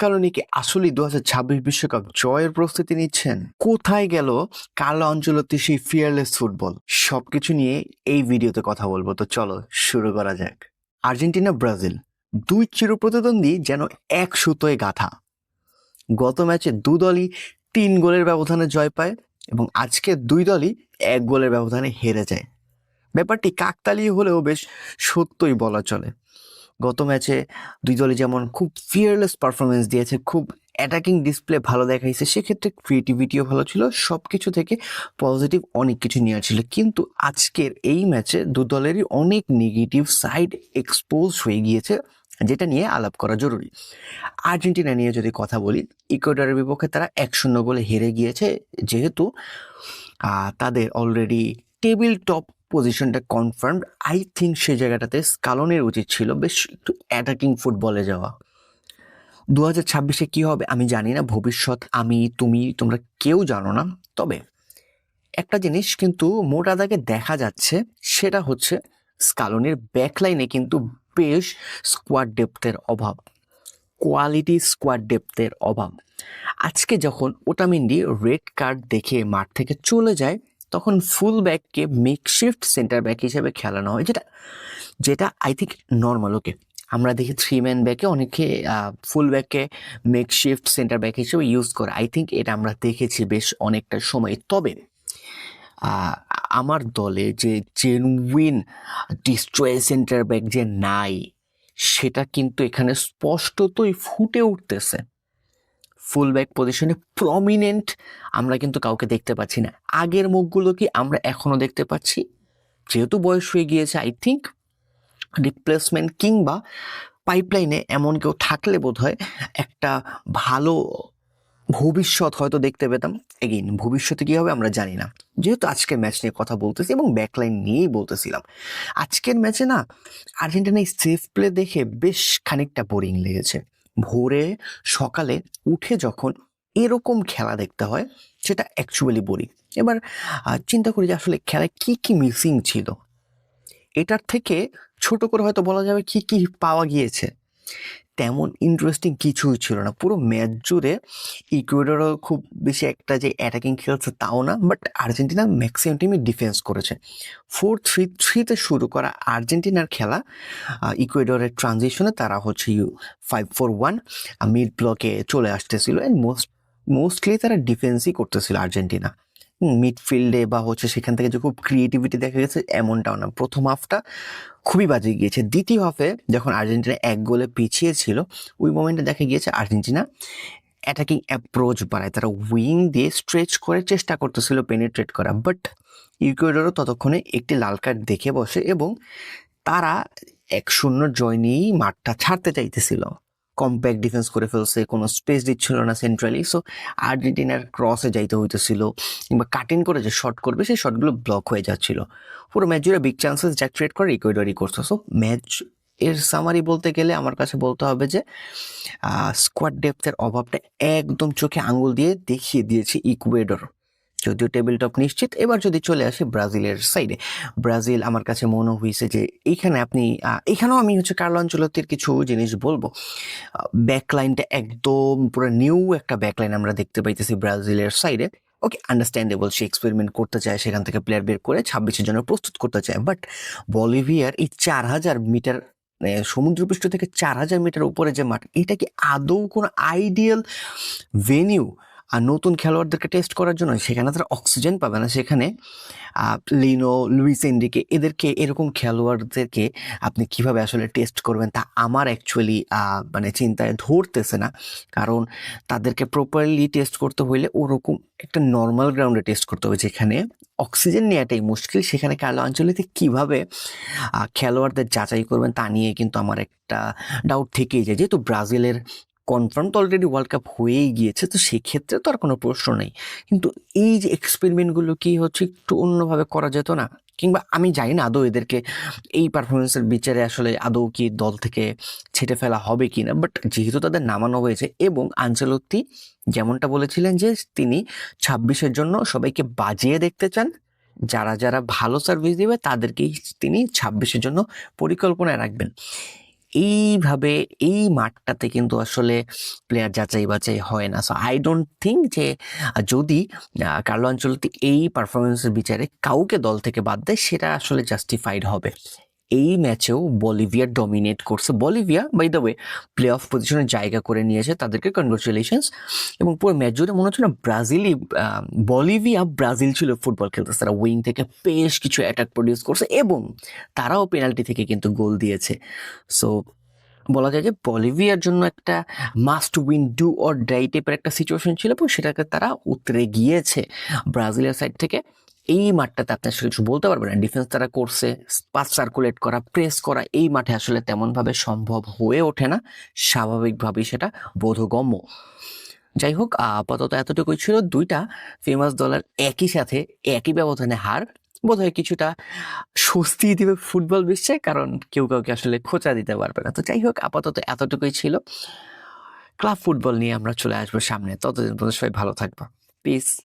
স্কালোনিকে আসলে দু হাজার বিশ্বকাপ জয়ের প্রস্তুতি নিচ্ছেন? কোথায় গেল কালো অঞ্চলতে সেই ফিয়ারলেস ফুটবল সবকিছু নিয়ে এই ভিডিওতে কথা বলব। তো চলো শুরু করা যাক। Argentina, Brazil. দুই চিরপ্রতিদ্বন্দ্বী যেন এক সুতোয় গাথা। গত ম্যাচে দু দলই তিন গোলের ব্যবধানে জয় পায় এবং আজকে দুই দলই এক গোলের ব্যবধানে হেরে যায়। ব্যাপারটি কাকতালীয় হলেও বেশ সত্যই বলা চলে। গত ম্যাচে দুই দলই যেমন খুব ফিয়ারলেস পারফরমেন্স দিয়েছে, খুব অ্যাটাকিং ডিসপ্লে ভালো দেখাইছে, সেক্ষেত্রে ক্রিয়েটিভিটিও ভালো ছিল সব কিছু থেকে পজিটিভ অনেক কিছু নেওয়া ছিল। কিন্তু আজকের এই ম্যাচে দু দলেরই অনেক নেগেটিভ সাইড এক্সপোজ হয়ে গিয়েছে, যেটা নিয়ে আলাপ করা জরুরি। আর্জেন্টিনা নিয়ে যদি কথা বলি, ইকুয়েডরের বিপক্ষে তারা এক শূন্য গোলে হেরে গিয়েছে, যেহেতু তাদের অলরেডি টেবিল টপ পজিশনটা কনফার্ম আই থিঙ্ক সেই জায়গাটাতে স্কালনের উচিত ছিল বেশ একটু অ্যাটাকিং ফুটবলে যাওয়া। দু হাজার ছাব্বিশে কী হবে আমি জানি না, ভবিষ্যৎ আমি, তুমি, তোমরা কেউ জানো না। তবে একটা জিনিস কিন্তু মোটা দাগে দেখা যাচ্ছে, সেটা হচ্ছে স্কালনের ব্যাকলাইনে কিন্তু বেশ স্কোয়াড ডেপথের অভাব। কোয়ালিটি স্কোয়াড ডেপথের অভাব। আজকে যখন ওটামিন্ডি রেড কার্ড দেখে মাঠ থেকে চলে যায় তখন ফুল ব্যাককে মেকশিফট সেন্টার ব্যাক হিসেবে খেলানো হয়, যেটা যেটা আই থিঙ্ক নর্মাল ওকে আমরা দেখি থ্রি ম্যান ব্যাকে অনেকে ফুল ব্যাককে মেকশিফট সেন্টার ব্যাক হিসেবে ইউজ করে। আই থিঙ্ক এটা আমরা দেখেছি বেশ অনেকটা সময়। তবে আমার দলে যে জেনুইন ডিস্ট্রয় সেন্টার ব্যাক যে নাই, সেটা কিন্তু এখানে স্পষ্টতই ফুটে উঠতেছে। ফুল ব্যাক পজিশনে প্রমিনেন্ট আমরা কিন্তু কাউকে দেখতে পাচ্ছি না। আগের মুখগুলো কি আমরা এখনও দেখতে পাচ্ছি? যেহেতু বয়স হয়ে গিয়েছে আই থিঙ্ক রিপ্লেসমেন্ট কিংবা পাইপলাইনে এমন কেউ থাকলে বোধ হয় একটা ভালো ভবিষ্যৎ হয়তো দেখতে পেতাম। এগেইন ভবিষ্যতে কী হবে আমরা জানি না। যেহেতু আজকের ম্যাচ নিয়ে কথা বলতেছি এবং ব্যাকলাইন নিয়েই বলতেছিলাম। আজকের ম্যাচে না আর্জেন্টিনা সেফ প্লে দেখে বেশ খানিকটা বোরিং লেগেছে। ভোরে সকালে উঠে যখন এরকম খেলা দেখতে হয়, সেটা অ্যাকচুয়ালি বলি এবার চিন্তা করি যে আসলে খেলায় কী কী মিসিং ছিল? এটার থেকে ছোট করে হয়তো বলা যাবে কি কি পাওয়া গিয়েছে। তেমন ইন্টারেস্টিং কিছুই ছিল না। পুরো ম্যাচ জুড়ে ইকুয়েডরও খুব বেশি একটা যে অ্যাটাকিং খেলছে তাও না বাট আর্জেন্টিনা ম্যাক্সিমাম টিমই ডিফেন্স করেছে। ফোর থ্রি থ্রিতে শুরু করা আর্জেন্টিনার খেলা ইকুয়েডরের ট্রানজিশনে তারা হচ্ছে U five four one mid ব্লকে চলে আসতেছিল অ্যান্ড মোস্ট মোস্টলি তারা ডিফেন্সই করতেছিল আর্জেন্টিনা। মিডফিল্ডে বা হচ্ছে সেখান থেকে যে খুব ক্রিয়েটিভিটি দেখা গেছে, এমনটাও না। প্রথম হাফটা খুবই বাজে গিয়েছে। দ্বিতীয় হাফে যখন আর্জেন্টিনা এক গোলে পিছিয়ে ছিল, ওই মোমেন্টে দেখা গিয়েছে আর্জেন্টিনা অ্যাটাকিং অ্যাপ্রোচ বাড়ায়। তারা উইং দিয়ে স্ট্রেচ করে চেষ্টা করতেছিল পেনিট্রেট করা বাট ইকুয়েডরও ততক্ষণে একটি লাল কার্ড দেখে বসে এবং তারা এক শূন্য জয় নিয়েই মাঠটা ছাড়তে চাইতেছিল। কম্প্যাক্ট ডিফেন্স করে ফেলছে, কোনো স্পেস দিচ্ছিল না সেন্ট্রালি সো আর্জেন্টিনার ক্রসে যাইতে হইতেছিল, কিংবা কাটিং করে যে শট করবে, সেই শটগুলো ব্লক হয়ে যাচ্ছিল। পুরো ম্যাচ জুড়ে বিগ চান্সেস যা ক্রিয়েট করে ইকুয়েডরই করছে। সো ম্যাচ এর সামারি বলতে গেলে আমার কাছে বলতে হবে যে স্কোয়াড ডেপথের অভাবটা একদম চোখে আঙুল দিয়ে দেখিয়ে দিয়েছে ইকুয়েডর যদিও টেবিল টপ নিশ্চিত। এবার যদি চলে আসি ব্রাজিলের সাইডে ব্রাজিল আমার কাছে মনে হয়েছে যে এইখানে আপনি এখানেও আমি হচ্ছে কার্লো আঞ্চলতির কিছু জিনিস বলব। ব্যাকলাইনটা একদম পুরো নিউ একটা ব্যাকলাইন আমরা দেখতে পাইতেছি ব্রাজিলের সাইডে ওকে আন্ডারস্ট্যান্ডেবল সে এক্সপেরিমেন্ট করতে চায়, সেখান থেকে প্লেয়ার বের করে ছাব্বিশের জন্য প্রস্তুত করতে চায়। বাট বলিভিয়ার এই চার হাজার মিটার সমুদ্রপৃষ্ঠ থেকে চার হাজার মিটার উপরে যে মাঠ, এটা কি আদৌ কোনো আইডিয়াল ভেনিউ আর নতুন খেলোয়াড়দেরকে টেস্ট করার জন্য সেখানে তারা অক্সিজেন পাবে না। সেখানে লিনো লুইস এন্ডিকে এদেরকে এরকম খেলোয়াড়দেরকে আপনি কীভাবে আসলে টেস্ট করবেন তা আমার অ্যাকচুয়ালি মানে চিন্তায় ধরতেছে না। কারণ তাদেরকে প্রপারলি টেস্ট করতে হইলে ওরকম একটা নর্মাল গ্রাউন্ডে টেস্ট করতে হবে যেখানে অক্সিজেন নেওয়াটাই মুশকিল। সেখানে কালো অঞ্চলেতে কীভাবে খেলোয়াড়দের যাচাই করবেন তা নিয়ে কিন্তু আমার একটা ডাউট থেকেই যায়। যেহেতু ব্রাজিলের কনফার্ম তো অলরেডি ওয়ার্ল্ড কাপ হয়েই গিয়েছে, তো সেক্ষেত্রে তো আর কোনো প্রশ্ন নেই। কিন্তু এই যে এক্সপেরিমেন্টগুলো কি হচ্ছে একটু অন্যভাবে করা যেত না? কিংবা আমি জানি না আদৌ এদেরকে এই পারফরমেন্সের বিচারে আসলে আদৌ কি দল থেকে ছেটে ফেলা হবে কি না বাট যেহেতু তাদের নামানো হয়েছে এবং আঞ্চলত্তি যেমনটা বলেছিলেন যে তিনি ছাব্বিশের জন্য সবাইকে বাজিয়ে দেখতে চান, যারা যারা ভালো সার্ভিস দেবে তাদেরকেই তিনি ছাব্বিশের জন্য পরিকল্পনায় রাখবেন। এইভাবে এই মাঠটাতে কিন্তু আসলে প্লেয়ার যাচাই বাছাই হয় না। সো আই ডোন্ট থিঙ্ক যে যদি কার্লো আঞ্চলতি এই পারফরমেন্সের বিচারে কাউকে দল থেকে বাদ দেয়, সেটা আসলে জাস্টিফাইড হবে। এই ম্যাচেও বলিভিয়া ডমিনেট করছে। Bolivia by the way play off পজিশনে জায়গা করে নিয়েছে তাদেরকে। কনগ্রাচুলেশনস এবং পুরো ম্যাচ জুড়ে মনে হচ্ছে না ব্রাজিলই বলিভিয়া ব্রাজিল ছিল ফুটবল খেলতেছে তারা উইং থেকে বেশ কিছু অ্যাটাক প্রডিউস করছে এবং তারাও পেনাল্টি থেকে কিন্তু গোল দিয়েছে। সো বলা যায় যে বলিভিয়ার জন্য একটা must win do or die টাইপের একটা সিচুয়েশন ছিল এবং সেটাকে তারা উতরে গিয়েছে। ব্রাজিলের সাইড থেকে এই মাঠটাতে আপনি আসলে কিছু বলতে পারবেন না। ডিফেন্স তারা করছে পাস সার্কুলেট করা প্রেস করা, এই মাঠে আসলে তেমনভাবে সম্ভব হয়ে ওঠে না। স্বাভাবিকভাবেই সেটা বোধগম্য। যাই হোক, আপাতত এতটুকুই ছিল। দুইটা ফেমাস দলের একই সাথে একই ব্যবধানে হার। বোধহয় কিছুটা স্বস্তি দিবে ফুটবল বিশ্বে, কারণ কেউ কাউকে আসলে খোঁচা দিতে পারবে না। তো যাই হোক, আপাতত এতটুকুই ছিল। ক্লাব ফুটবল নিয়ে আমরা চলে আসব সামনে। ততদিন পর্যন্ত সবাই ভালো থাকব। পিস